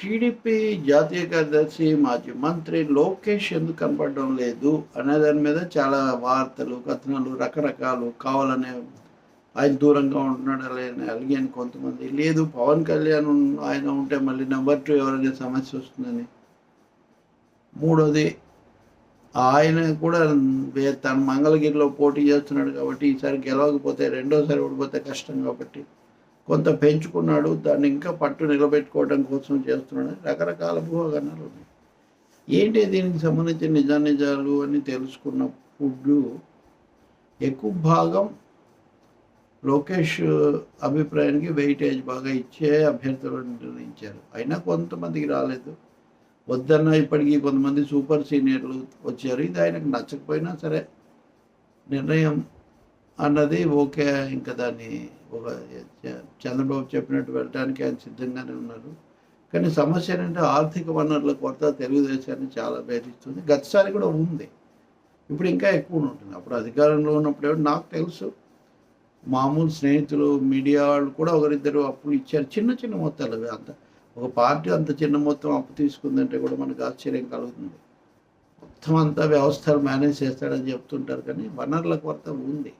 TDP జాతీయ కార్యదర్శి మాజీ మంత్రి లోకేష్ ఎందుకు కనపడడం లేదు అనే దాని మీద చాలా వార్తలు కథనాలు రకరకాలు కావాలనే ఆయన దూరంగా ఉంటున్నాడు లేని అలిగాను కొంతమంది. లేదు పవన్ కళ్యాణ్ ఆయన ఉంటే మళ్ళీ నెంబర్ టూ ఎవరైనా సమస్య వస్తుందని. మూడోది ఆయన కూడా తన మంగళగిరిలో పోటీ చేస్తున్నాడు కాబట్టి ఈసారి గెలవకపోతే రెండోసారి ఓడిపోతే కష్టం కాబట్టి కొంత పెంచుకున్నాడు దాన్ని ఇంకా పట్టు నిలబెట్టుకోవడం కోసం చేస్తున్నాడు. రకరకాల భూగణాలు ఉన్నాయి. ఏంటి దీనికి సంబంధించిన నిజానిజాలు అని తెలుసుకున్నప్పుడు ఎక్కువ భాగం లోకేష్ అభిప్రాయానికి వెయిటేజ్ బాగా ఇచ్చే అభ్యర్థులు నిర్ణయించారు. అయినా కొంతమందికి రాలేదు. వద్దన్న ఇప్పటికీ కొంతమంది సూపర్ సీనియర్లు వచ్చారు. ఇది ఆయనకు నచ్చకపోయినా సరే నిర్ణయం అన్నది ఓకే. ఇంకా దాన్ని ఒక చంద్రబాబు చెప్పినట్టు వెళ్ళడానికి ఆయన సిద్ధంగానే ఉన్నారు. కానీ సమస్య ఏంటంటే ఆర్థిక వనరుల కొరత తెలుగుదేశాన్ని చాలా వేధిస్తుంది గతసారి కూడా ఉంది. ఇప్పుడు ఇంకా ఎక్కువ ఉంటుంది. అప్పుడు అధికారంలో ఉన్నప్పుడు ఏమో నాకు తెలుసు. మామూలు స్నేహితులు మీడియా వాళ్ళు కూడా ఒకరిద్దరు అప్పులు ఇచ్చారు. చిన్న చిన్న మొత్తాలు అవి. అంత ఒక పార్టీ అంత చిన్న మొత్తం అప్పు తీసుకుందంటే కూడా మనకు ఆశ్చర్యం కలుగుతుంది. మొత్తం అంతా వ్యవస్థలు మేనేజ్ చేస్తాడని చెప్తుంటారు. కానీ వనరుల కొరత ఉంది.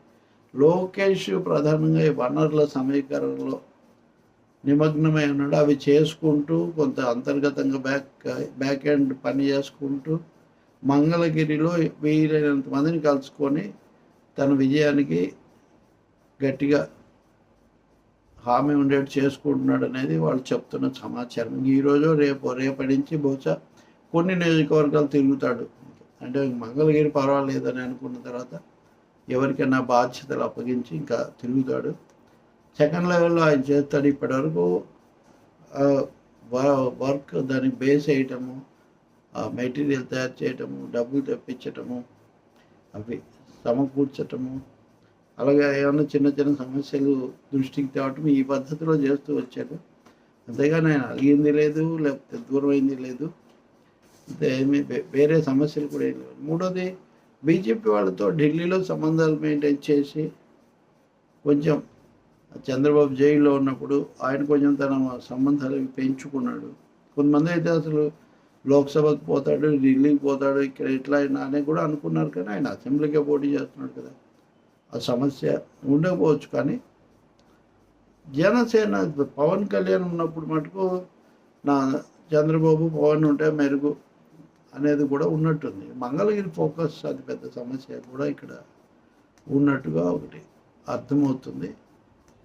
లోకేష్ ప్రధానంగా ఈ వనరుల సమీకరణలో నిమగ్నమై ఉన్నాడు. అవి చేసుకుంటూ కొంత అంతర్గతంగా బ్యాక్ బ్యాక్ ఎండ్ పని చేసుకుంటూ మంగళగిరిలో వీలైనంత మందిని కలుసుకొని తన విజయానికి గట్టిగా హామీ ఉండేట్టు చేసుకుంటున్నాడు అనేది వాళ్ళు చెప్తున్న సమాచారం. ఈరోజు రేపు రేపటి నుంచి బహుశా కొన్ని నియోజకవర్గాలు తిరుగుతాడు. అంటే మంగళగిరి పర్వాలేదని అనుకున్న తర్వాత ఎవరికైనా బాధ్యతలు అప్పగించి ఇంకా తిరుగుతాడు. సెకండ్ లెవెల్లో ఆయన చేస్తాడు ఇప్పటివరకు వర్క్ దాన్ని బేస్ వేయటము ఆ మెటీరియల్ తయారు చేయటము డబ్బులు తెప్పించటము అవి సమకూర్చటము అలాగే ఏమైనా చిన్న చిన్న సమస్యలు దృష్టికి తేవటం ఈ పద్ధతిలో చేస్తూ వచ్చాడు. అంతేగాని ఆయన అడిగింది లేదు లేకపోతే దూరమైంది లేదు. అంతే ఏమీ వేరే సమస్యలు కూడా ఏం లేవు. మూడోది బీజేపీ వాళ్ళతో ఢిల్లీలో సంబంధాలు మెయింటైన్ చేసి కొంచెం చంద్రబాబు జైల్లో ఉన్నప్పుడు ఆయన కొంచెం తన సంబంధాలు పెంచుకున్నాడు. కొంతమంది అయితే అసలు లోక్సభకు పోతాడు ఢిల్లీకి పోతాడు ఇక్కడ ఇట్లా అయినా అని కూడా అనుకున్నారు కానీ ఆయన అసెంబ్లీకే పోటీ చేస్తున్నాడు కదా. ఆ సమస్య ఉండకపోవచ్చు కానీ జనసేన పవన్ కళ్యాణ్ ఉన్నప్పుడు మటుకు నా చంద్రబాబు పవన్ ఉంటే మెరుగు. అనేది కూడా ఉన్నట్టుంది. మంగళగిరి ఫోకస్ అది పెద్ద సమస్య కూడా ఇక్కడ ఉన్నట్టుగా ఒకటి అర్థమవుతుంది.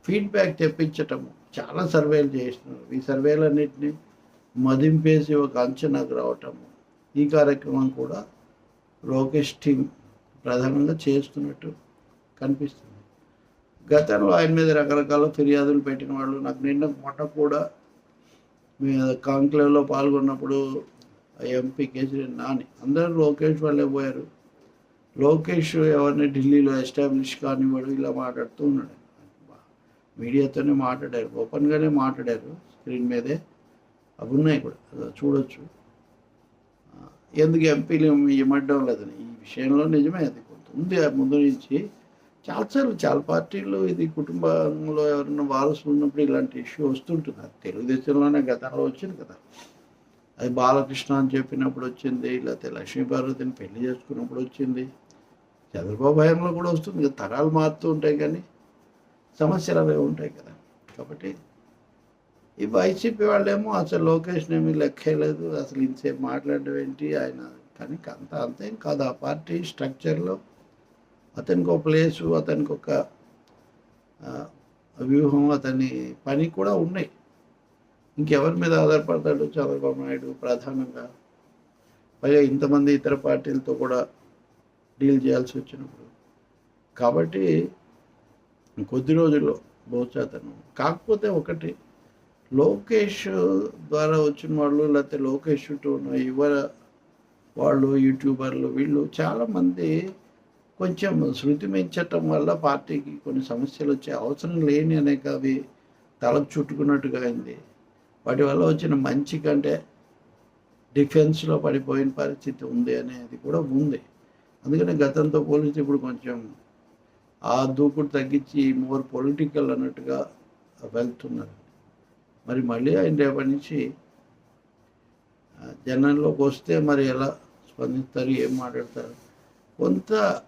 ఫీడ్బ్యాక్ తెప్పించటము చాలా సర్వేలు చేసినారు. ఈ సర్వేలన్నింటినీ మదింపేసి ఒక అంచనాకు రావటము ఈ కార్యక్రమం కూడా లోకేష్ టీం ప్రధానంగా చేస్తున్నట్టు కనిపిస్తుంది. గతంలో ఆయన మీద రకరకాల ఫిర్యాదులు పెట్టిన వాళ్ళు నాకు నిన్న మొన్న కూడా మీ కాంక్లేవ్లో పాల్గొన్నప్పుడు ఎంపీ కేసరి నాని. అందరూ లోకేష్ వాళ్ళే పోయారు. లోకేష్ ఎవరిని ఢిల్లీలో ఎస్టాబ్లిష్ కానివాడు ఇలా మాట్లాడుతూ ఉన్నాడు. మీడియాతోనే మాట్లాడారు ఓపెన్గానే మాట్లాడారు స్క్రీన్ మీదే. అవి ఉన్నాయి కూడా అది చూడొచ్చు. ఎందుకు ఎంపీలు ఇమ్మడం లేదని? ఈ విషయంలో నిజమే అది కొంత ఉంది ముందు నుంచి చాలాసార్లు చాలా పార్టీలు ఇది కుటుంబంలో ఎవరైనా వారసులు ఉన్నప్పుడు ఇలాంటి ఇష్యూ వస్తుంటుంది. అది తెలుగుదేశంలోనే గతంలో వచ్చింది కదా. అది బాలకృష్ణ అని చెప్పినప్పుడు వచ్చింది లేకపోతే లక్ష్మీపార్వతిని పెళ్ళి చేసుకున్నప్పుడు వచ్చింది. చంద్రబాబు భయంలో కూడా వస్తుంది కదా తరాలు మారుతూ ఉంటాయి కానీ సమస్యలు అవే ఉంటాయి కదా. కాబట్టి ఈ వైసీపీ వాళ్ళేమో అసలు లొకేషన్ ఏమీ లెక్కలేదు అసలు ఇంతసేపు మాట్లాడడం ఏంటి ఆయన కానీ అంత అంతేం కాదు. ఆ పార్టీ స్ట్రక్చర్లో అతనికి ఒక ప్లేసు అతనికి ఒక వ్యూహం అతని పని కూడా ఉన్నాయి. ఇంకెవరి మీద ఆధారపడతాడు చంద్రబాబు నాయుడు ప్రధానంగా? పైగా ఇంతమంది ఇతర పార్టీలతో కూడా డీల్ చేయాల్సి వచ్చినప్పుడు. కాబట్టి కొద్ది రోజుల్లో బహుశా అతను కాకపోతే ఒకటి లోకేష్ ద్వారా వచ్చిన వాళ్ళు లేకపోతే లోకేష్ చుట్టూ ఉన్న యువ వాళ్ళు యూట్యూబర్లు వీళ్ళు చాలామంది కొంచెం శృతి మెంచటం వల్ల పార్టీకి కొన్ని సమస్యలు వచ్చే అవసరం లేని అనేక అవి తలకు చుట్టుకున్నట్టుగా అయింది. వాటి వల్ల వచ్చిన మంచి కంటే డిఫెన్స్లో పడిపోయిన పరిస్థితి ఉంది అనేది కూడా ఉంది. అందుకని గతంతో పోలిస్తే ఇప్పుడు కొంచెం ఆ దూకుడు తగ్గించి మోర్ పొలిటికల్ అన్నట్టుగా వెళ్తున్నారు. మరి మళ్ళీ ఆయన రేపటి నుంచి జనంలోకి వస్తే మరి ఎలా స్పందిస్తారు ఏం మాట్లాడతారు? కొంత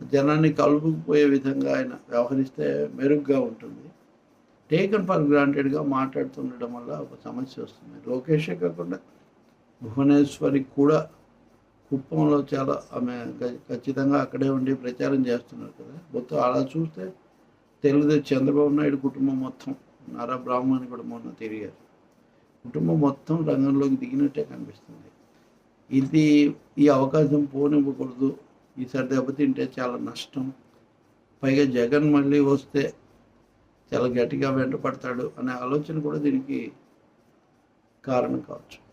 జనాన్ని కలుపుకుపోయే విధంగా ఆయన వ్యవహరిస్తే మెరుగ్గా ఉంటుంది. టేకన్ ఫర్ గ్రాంటెడ్గా మాట్లాడుతుండడం వల్ల ఒక సమస్య వస్తుంది. లోకేషే కాకుండా భువనేశ్వరి కూడా కుప్పంలో చాలా ఆమె ఖచ్చితంగా అక్కడే ఉండి ప్రచారం చేస్తున్నారు కదా. మొత్తం అలా చూస్తే తెలుగుదేశం చంద్రబాబు నాయుడు కుటుంబం మొత్తం నారా బ్రాహ్మణి కూడా మొన్న తిరిగారు. కుటుంబం మొత్తం రంగంలోకి దిగినట్టే కనిపిస్తుంది. ఇది ఈ అవకాశం పోనివ్వకూడదు. ఈసారి దెబ్బతింటే చాలా నష్టం. పైగా జగన్ మళ్ళీ వస్తే చాలా గట్టిగా వెంటపడతాడు అనే ఆలోచన కూడా దీనికి కారణం కావచ్చు.